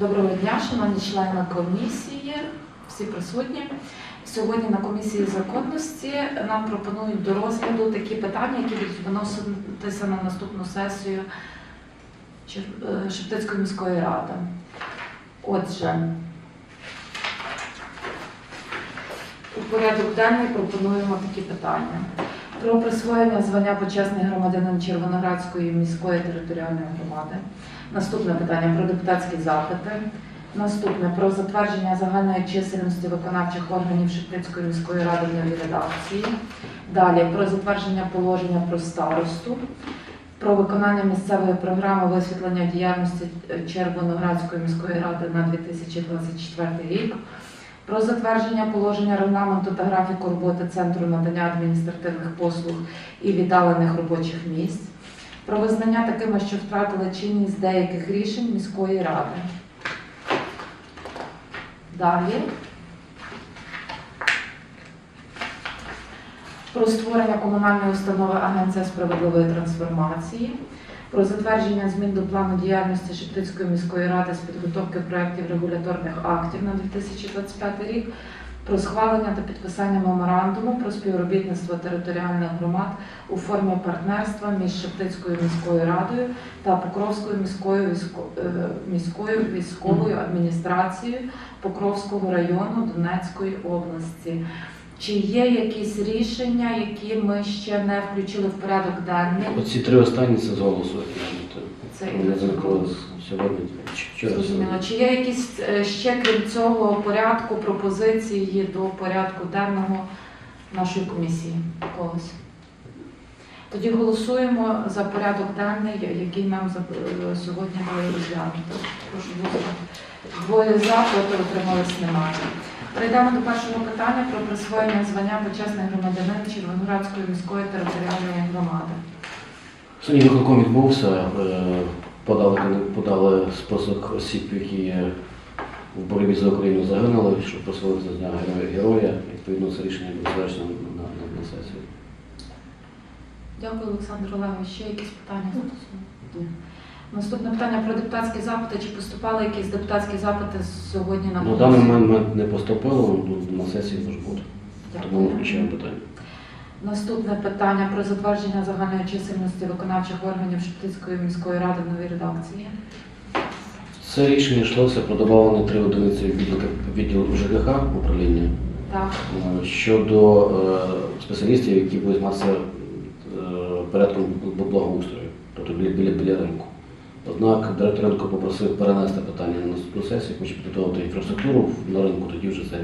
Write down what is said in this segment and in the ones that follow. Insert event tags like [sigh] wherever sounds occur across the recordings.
Доброго дня, шановні члени комісії, всі присутні. Сьогодні на комісії законності нам пропонують до розгляду такі питання, які будуть виноситися на наступну сесію е, Шептицької міської ради. Отже, у порядок денний пропонуємо такі питання. Про присвоєння звання почесний громадянин Червоноградської міської територіальної громади. Наступне питання про депутатські запити. Наступне про затвердження загальної чисельності виконавчих органів Шептицької міської ради в новій редакції. Далі про затвердження положення про старосту, про виконання місцевої програми висвітлення діяльності Червоноградської міської ради на 2024 рік. Про затвердження положення регламенту та графіку роботи Центру надання адміністративних послуг і віддалених робочих місць про визнання такими, що втратили чинність деяких рішень міської ради. Далі. Про створення комунальної установи Агенція справедливої трансформації, про затвердження змін до плану діяльності Шептицької міської ради з підготовки проєктів регуляторних актів на 2025 рік, про схвалення та підписання меморандуму про співробітництво територіальних громад у формі партнерства між Шептицькою міською радою та Покровською міською е, міською військовою адміністрацією Покровського району Донецької області. Чи є якісь рішення, які ми ще не включили в порядок денний? Оці три останні це з голосу. Це і виникли сьогодні вчора. Зрозуміло. Чи є якісь е, ще крім цього порядку пропозиції до порядку денного нашої комісії? Когось? Тоді голосуємо за порядок денний, який нам е, сьогодні мали розглянути. Прошу голосувати. Двоє за, проти утримались немає. Перейдемо до першого питання про присвоєння звання почесний громадянин Червоноградської міської територіальної громади. Сьогодні виконком відбувся, е, подали, подали список осіб, які в боротьбі за Україну загинули, щоб присвоїти з дня героя- героя. Відповідно, це рішення буде завершено на, на, на сесії. Дякую, Олександр Олегович. Ще якісь питання стосовно? Наступне питання про депутатські запити. Чи поступали якісь депутатські запити сьогодні на На даний момент не поступило, ну, на сесії може бути. Тому ми Дякую. включаємо питання. Наступне питання про затвердження загальної чисельності виконавчих органів Шептицької міської ради в новій редакції. Це рішення йшлося про додавання три одиниці відділу, відділу ЖКХ управління. Так, Е, щодо е, спеціалістів, які будуть займатися е, порядком благоустрою, тобто біля, біля, біля ринку. Однак директор ринку попросив перенести питання на наступну сесію, хоче підготувати інфраструктуру на ринку, тоді вже це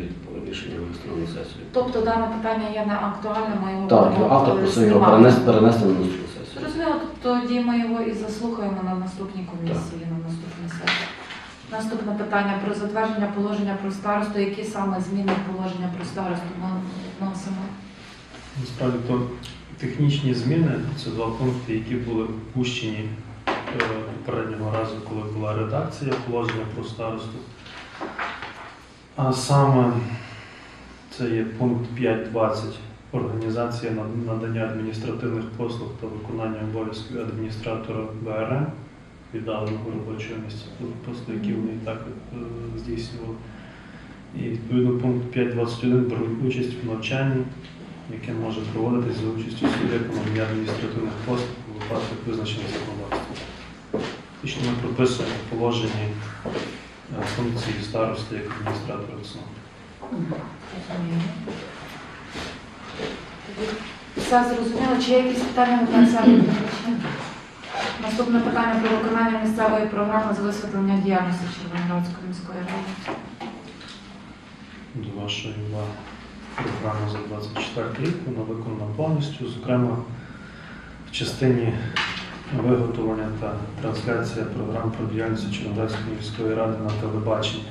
рішення вивести на сесію. тобто дане питання є не актуальним, ми його Так, будемо, автор просив його знімати. перенести, перенести на наступну сесію. Зрозуміло, тоді ми його і заслухаємо на наступній комісії, на наступній сесії. Наступне питання про затвердження положення про старосту. Які саме зміни положення про старосту ми вносимо? Насправді то технічні зміни це два пункти, які були впущені попереднього разу, коли була редакція положення про старосту. А саме це є пункт 5.20 організація надання адміністративних послуг та виконання обов'язків адміністратора БРМ віддаленого робочого місця, просто які вони і так е, здійснювали. І відповідно пункт 5.21 беруть участь в навчанні яке може проводитись за участю надання адміністративних послуг у випадках визначених законодавством. Фактично ми прописуємо в положенні е, функції старости як адміністратора. Тоді Все зрозуміло. Чи є якісь питання на концерті? Наступне питання про виконання місцевої програми з висвітлення діяльності Червоноградської міської ради. До вашої уваги програма за 24 рік, вона виконана повністю, зокрема в частині виготовлення та трансляція програм про діяльність Черноградської міської ради на телебаченні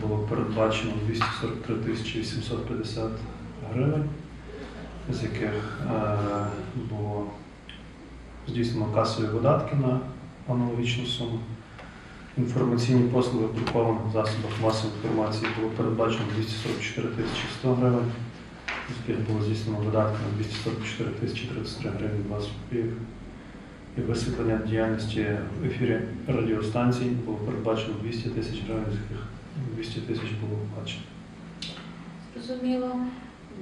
було передбачено 243 тисячі 850 гривень, з яких е, було здійснено касові видатки на аналогічну суму. Інформаційні послуги в друкованих засобах масової інформації було передбачено 244 тисячі 100 гривень, з яких було здійснено видатки на 244 тисячі 33 гривень 20 копійок. І висвітлення діяльності в ефірі радіостанцій було передбачено 200 тисяч гривень, з яких 200 тисяч було оплачено. Зрозуміло.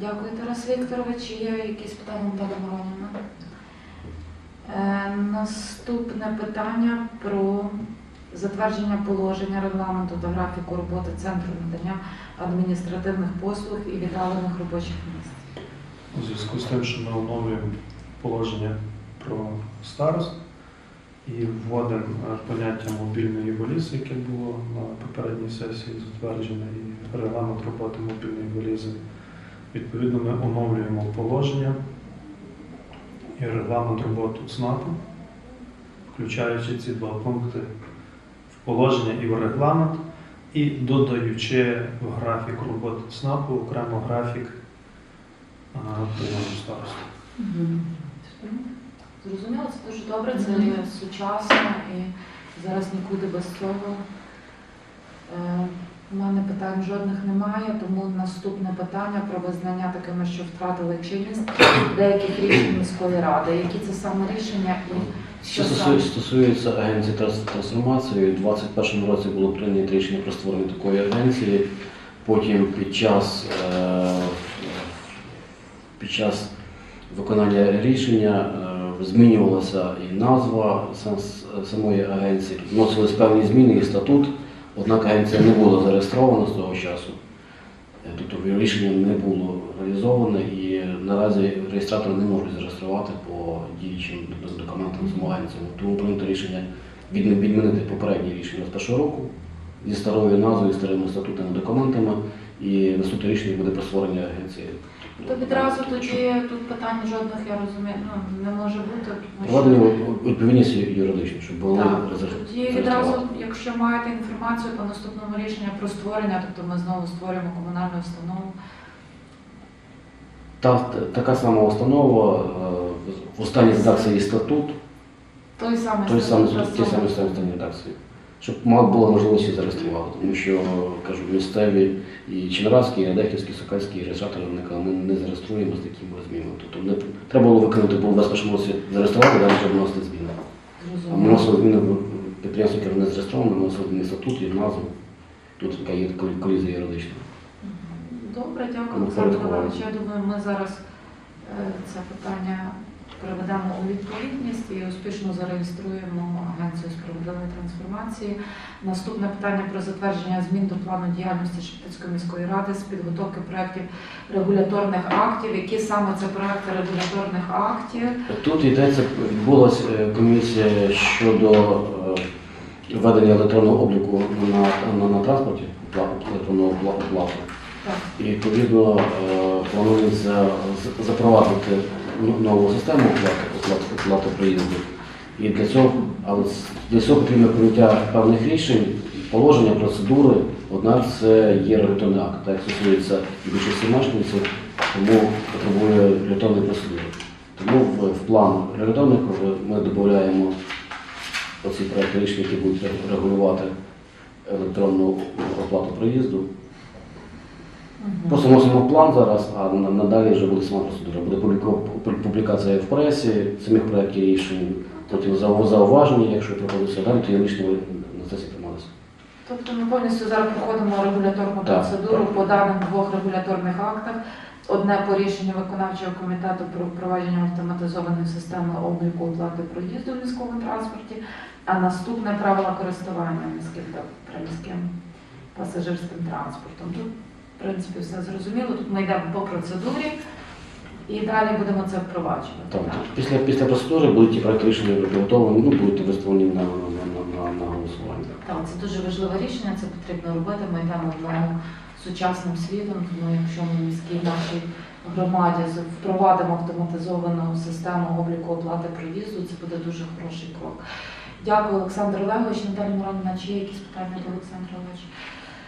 Дякую, Тарас Вікторович. Є якісь питання Наталя Миронівна? Е, наступне питання про затвердження положення регламенту та графіку роботи Центру надання адміністративних послуг і віддалених робочих місць. У зв'язку з тим, що ми оновлюємо положення про старост і вводимо е, поняття мобільної валізи, яке було на попередній сесії затверджене, і регламент роботи мобільної валізи. Відповідно, ми оновлюємо положення і регламент роботи ЦНАПу, включаючи ці два пункти в положення і в регламент, і додаючи в графік роботи ЦНАПу окремо графік а, прийому старосту. Зрозуміло, це дуже добре, це є сучасно і зараз нікуди без цього. Е, У мене питань жодних немає, тому наступне питання про визнання такими, що втратили чинність деяких рішень міської ради. Які це саме рішення і Що саме? стосується, стосується агенції трансформації, у 2021 році було прийнято рішення про створення такої агенції. Потім під час, е, під час виконання рішення е, змінювалася і назва самої агенції. Вносились певні зміни і статут, однак агенція не була зареєстрована з того часу. Е, Тобто рішення не було реалізоване і наразі реєстратори не можуть зареєструвати по діючим документам самого агенції. Тому прийнято рішення відмінити попереднє рішення з першого року зі старою назвою, старими статутними документами, і наступне рішення буде про створення агенції. То відразу тоді тут питань жодних, я розумію, ну, не може бути. тому що- Проведення відповідність юридичну, щоб були Так, тоді відразу, якщо маєте інформацію по наступному рішенню про створення, тобто ми знову створюємо комунальну установу. Та, така сама установа е, в останній редакції статут, Той самий той самий статут, ті самі редакції. Щоб мало було можливості зареєструвати, тому що кажу, місцеві і Чинразькі, і Радехівські, Сокальські і казали, ми не зареєструємо з такими змінами. Тобто не треба було виконати було в 21 році зареєструвати, далі вже вносити зміни. А ми вносили зміни підприємство, яке не зареєстровано, ми вносили зміни статут і назву. Тут така є колізія юридична. Добре, дякую, Олександр. Іванович. Я думаю, ми зараз е, це питання приведемо у відповідність і успішно зареєструємо Агенцію справедливої трансформації. Наступне питання про затвердження змін до плану діяльності Шептицької міської ради з підготовки проєктів регуляторних актів. Які саме це проекти регуляторних актів? Тут йдеться, відбулася е, комісія щодо е, введення електронного обліку на, на, на транспорті, електронного опла- оплату. І відповідно е, планується запровадити нову систему оплати, оплати, проїзду. І для цього, але для цього потрібно прийняття певних рішень, положення, процедури, однак це є регуляторний акт, так стосується і більшості мешканців, тому потребує регуляторної процедури. Тому в, в план регуляторних ми додаємо оці проекти рішень, які будуть регулювати електронну оплату проїзду. Просто вносимо план зараз, а надалі вже буде сама процедура. Буде публікація в пресі, самих проєктів рішень, потім зауваження, якщо пропозиція, далі то є рішення на сесії приймалися. Тобто ми повністю зараз проходимо регуляторну Так, процедуру так. по даних двох регуляторних актах. Одне по рішенню виконавчого комітету про впровадження автоматизованої системи обліку оплати проїзду в міському транспорті, а наступне правила користування міським та приміським пасажирським транспортом. В принципі, все зрозуміло. Тут ми йдемо по процедурі і далі будемо це впроваджувати. Так. так? Після, після процедури будуть ті проекти рішення підготовлені, ну, будуть виставлені на, на, на, на, на голосування. Так, це дуже важливе рішення, це потрібно робити. Ми йдемо одним сучасним світом, тому якщо ми в міській нашій громаді впровадимо автоматизовану систему обліку оплати проїзду, це буде дуже хороший крок. Дякую, Олександр Олегович. Наталя Миронівна, чи є якісь питання до Олександра Олеговича?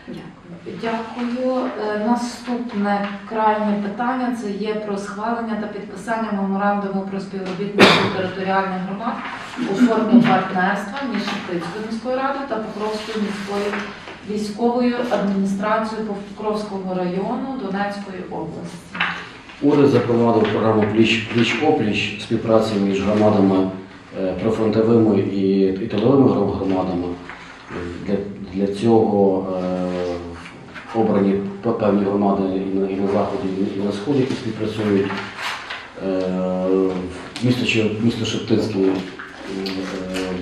Дякую. Дякую. Е, Наступне крайнє питання це є про схвалення та підписання меморандуму про співробітництво територіальних громад у формі партнерства між Шептицькою міською радою та Покровською міською військовою адміністрацією Покровського району Донецької області. Уряд запровадив програму пліч пліч опліч співпраці між громадами е, прифронтовими і, і тиловими громадами. Для, для цього е, обрані певні громади і на, заході, і на сході, які співпрацюють. Е, Місто, місто Шептицьке е,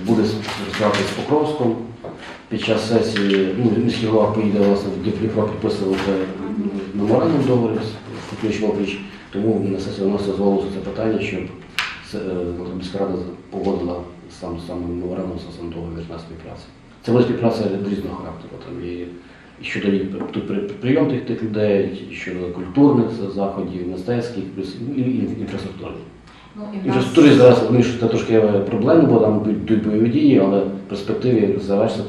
буде співпрацювати з Покровськом. Під час сесії ну, міський голова поїде власне в Дніпро підписувати меморандум договорів з включимо річ, тому на сесію вноситься дозволу за це питання, щоб міська рада погодила сам сам меморандум сам договір на співпрацю. Це буде співпраця різного характеру. Там і, і щодо прийом тих, тих людей, і щодо культурних заходів, мистецьких, плюс і, і інфраструктурних. Ну, і в нас- Інфраструктурі зараз вони що це трошки проблемно, бо там йдуть бойові дії, але в перспективі завершиться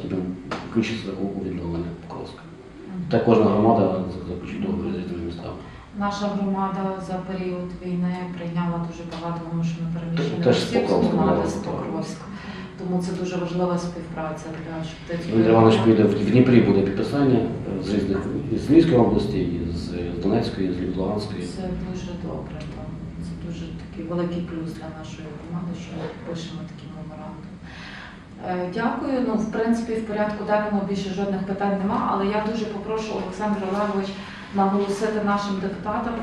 включиться у відновлення Покровська. Мгм. Та кожна громада заключить договір з різними містами. Наша громада за період війни прийняла дуже багато вимушено переміщених осіб з громади з. Покровська. Тому це дуже важлива співпраця для Шептицької Дмитро Іванович громади. в Дніпрі буде підписання е, з різних з Львівської області, з Донецької, з Луганської. Це дуже добре. так. Це дуже такий великий плюс для нашої команди, що ми пишемо такі меморандум. Е, Дякую. Ну, в принципі, в порядку денному більше жодних питань нема, але я дуже попрошу Олександр Олегович наголосити нашим депутатам,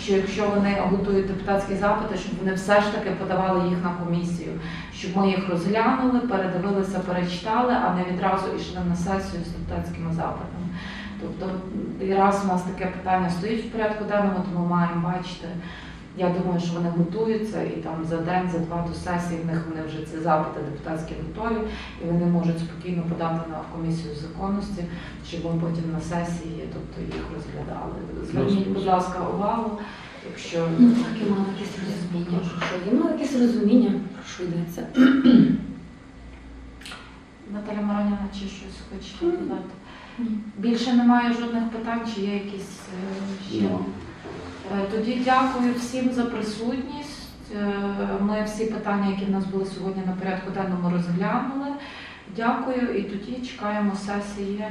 що якщо вони готують депутатські запити, щоб вони все ж таки подавали їх на комісію, щоб ми їх розглянули, передивилися, перечитали, а не відразу йшли на сесію з депутатськими запитами. Тобто, і раз у нас таке питання стоїть в порядку денному, то ми маємо бачити. Я думаю, що вони готуються і там за день, за два до сесії в них вони вже ці запити депутатські готові, і вони можуть спокійно подати на комісію законності, щоб ми потім на сесії, тобто їх розглядали. Зверніть, будь ласка, увагу, якщо Ну, так, я мала якесь розуміння, про що я мала якесь розуміння, про що йдеться. [clears throat] Наталя Мараніна чи щось хочете додати? Більше немає жодних питань, чи є якісь е, ще? Е, Тоді дякую всім за присутність. Е, Ми всі питання, які в нас були сьогодні на порядку денному, розглянули. Дякую і тоді чекаємо сесії.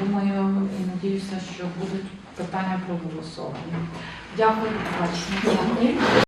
Думаю і надіюся, що будуть питання проголосовані. Дякую.